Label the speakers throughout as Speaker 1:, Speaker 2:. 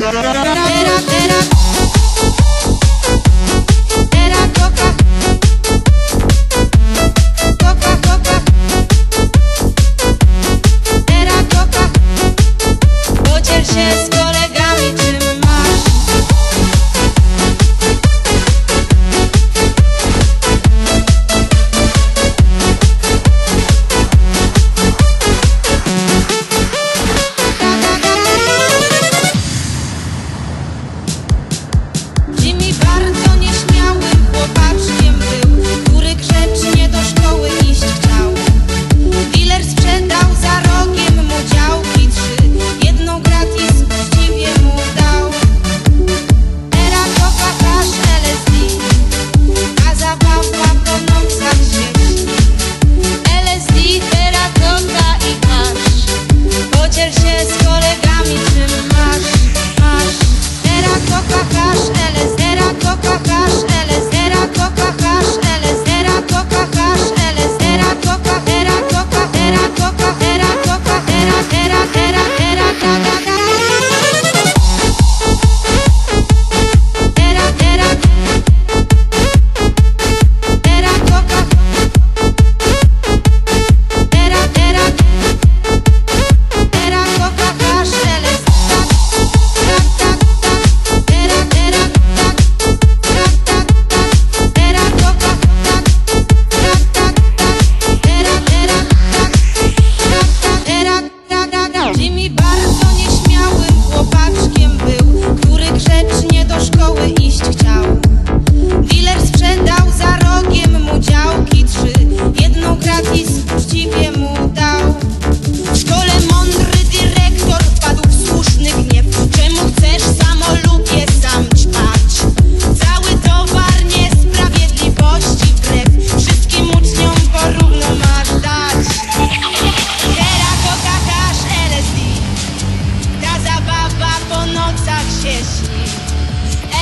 Speaker 1: Tera, tera.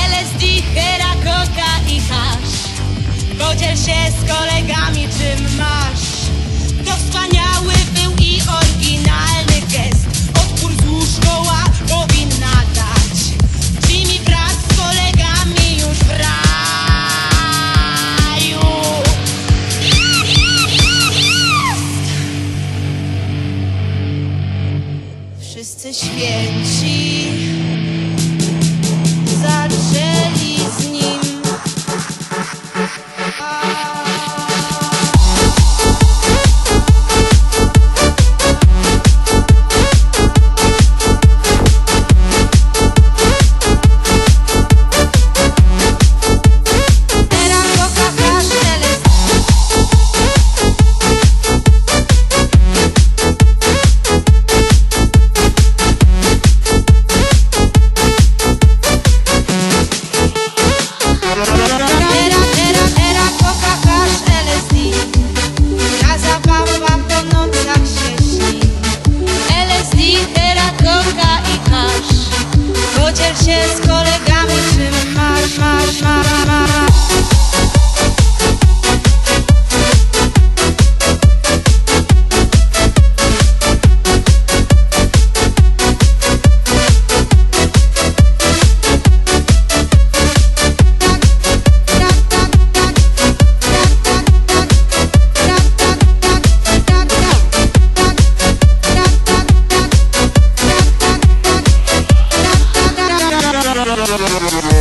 Speaker 1: LSD, hera, koka i hasz Podziel się z kolegami czym masz. To wspaniały był i oryginalny gest. Odpór złóż szkoła powinna dać. Jimmy wraz z kolegami już w raju. Wszyscy święci. Thank you.